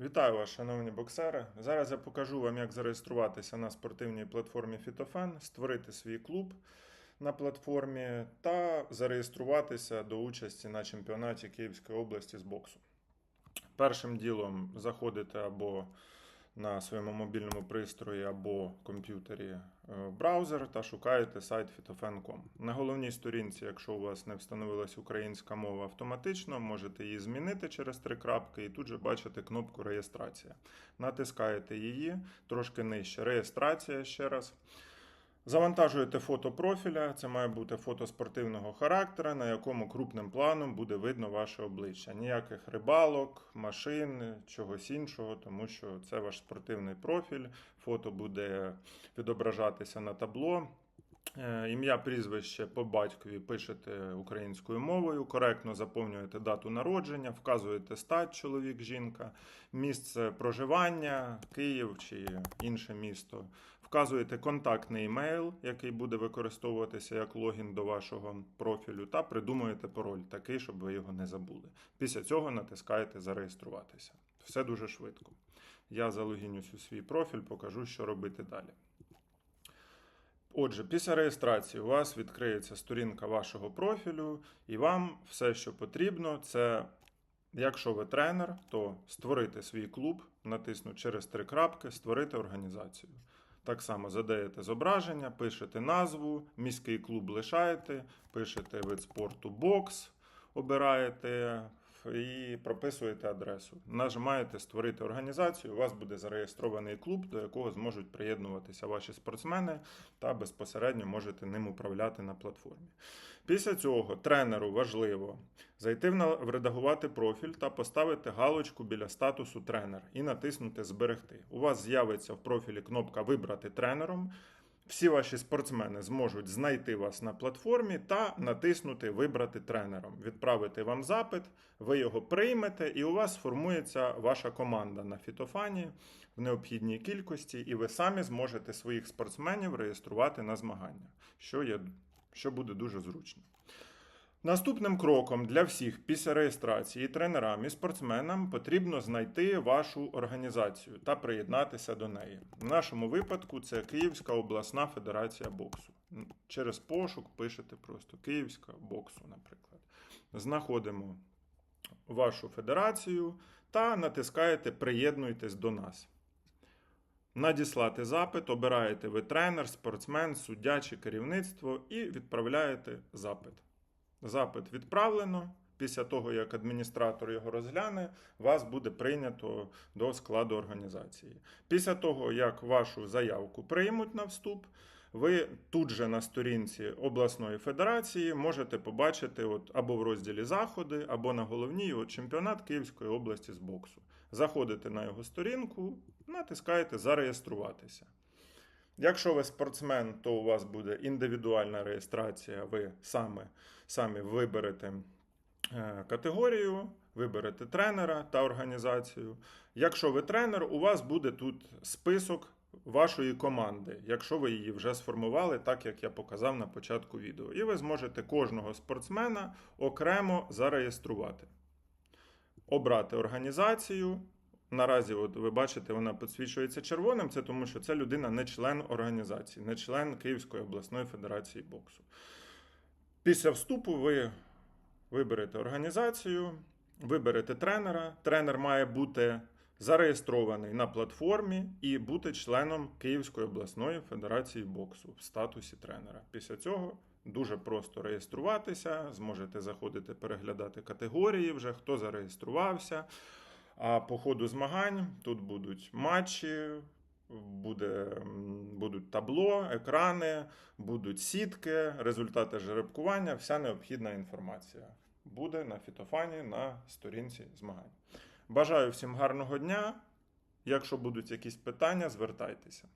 Вітаю вас, шановні боксери. Зараз я покажу вам, як зареєструватися на спортивній платформі Фітофен, створити свій клуб на платформі та зареєструватися до участі на чемпіонаті Київської області з боксу. Першим ділом заходите або на своєму мобільному пристрої або комп'ютері е, браузер та шукаєте сайт fitofen.com. На головній сторінці, якщо у вас не встановилась українська мова автоматично, можете її змінити через три крапки і тут же бачите кнопку реєстрація. Натискаєте її трошки нижче. Реєстрація ще раз. Завантажуєте фото профіля, це має бути фото спортивного характера, на якому крупним планом буде видно ваше обличчя. Ніяких рибалок, машин, чогось іншого, тому що це ваш спортивний профіль. Фото буде відображатися на табло. Е, Ім'я, прізвище по батькові пишете українською мовою, коректно заповнюєте дату народження, вказуєте стать чоловік, жінка, місце проживання, Київ чи інше місто. Вказуєте контактний емейл, який буде використовуватися як логін до вашого профілю, та придумуєте пароль такий, щоб ви його не забули. Після цього натискаєте зареєструватися. Все дуже швидко. Я залогінюсь у свій профіль, покажу, що робити далі. Отже, після реєстрації у вас відкриється сторінка вашого профілю, і вам все, що потрібно, це, якщо ви тренер, то створити свій клуб, натиснути через три крапки, створити організацію. Так само задаєте зображення, пишете назву, міський клуб лишаєте, пишете вид спорту бокс, обираєте і прописуєте адресу. Нажимаєте створити організацію. У вас буде зареєстрований клуб, до якого зможуть приєднуватися ваші спортсмени та безпосередньо можете ним управляти на платформі. Після цього тренеру важливо зайти в редагувати профіль та поставити галочку біля статусу тренер і натиснути Зберегти. У вас з'явиться в профілі кнопка Вибрати тренером. Всі ваші спортсмени зможуть знайти вас на платформі та натиснути Вибрати тренером, відправити вам запит, ви його приймете, і у вас формується ваша команда на фітофані в необхідній кількості, і ви самі зможете своїх спортсменів реєструвати на змагання, що, є, що буде дуже зручно. Наступним кроком для всіх після реєстрації тренерам і спортсменам потрібно знайти вашу організацію та приєднатися до неї. В нашому випадку це Київська обласна федерація боксу. Через пошук пишете просто Київська боксу, наприклад. Знаходимо вашу федерацію та натискаєте Приєднуйтесь до нас. Надіслати запит, обираєте ви тренер, спортсмен, суддя чи керівництво і відправляєте запит. Запит відправлено. Після того, як адміністратор його розгляне, вас буде прийнято до складу організації. Після того, як вашу заявку приймуть на вступ, ви тут же на сторінці обласної федерації можете побачити от, або в розділі заходи, або на головній от, чемпіонат Київської області з боксу. Заходите на його сторінку, натискаєте зареєструватися. Якщо ви спортсмен, то у вас буде індивідуальна реєстрація, ви саме, самі виберете е, категорію, виберете тренера та організацію. Якщо ви тренер, у вас буде тут список вашої команди, якщо ви її вже сформували, так як я показав на початку відео. І ви зможете кожного спортсмена окремо зареєструвати, обрати організацію. Наразі, от ви бачите, вона підсвічується червоним. Це тому, що це людина не член організації, не член Київської обласної федерації боксу. Після вступу ви виберете організацію, виберете тренера. Тренер має бути зареєстрований на платформі і бути членом Київської обласної федерації боксу в статусі тренера. Після цього дуже просто реєструватися, зможете заходити переглядати категорії, вже хто зареєструвався. А по ходу змагань тут будуть матчі, буде, будуть табло, екрани, будуть сітки, результати жеребкування, вся необхідна інформація буде на фітофані на сторінці змагань. Бажаю всім гарного дня. Якщо будуть якісь питання, звертайтеся.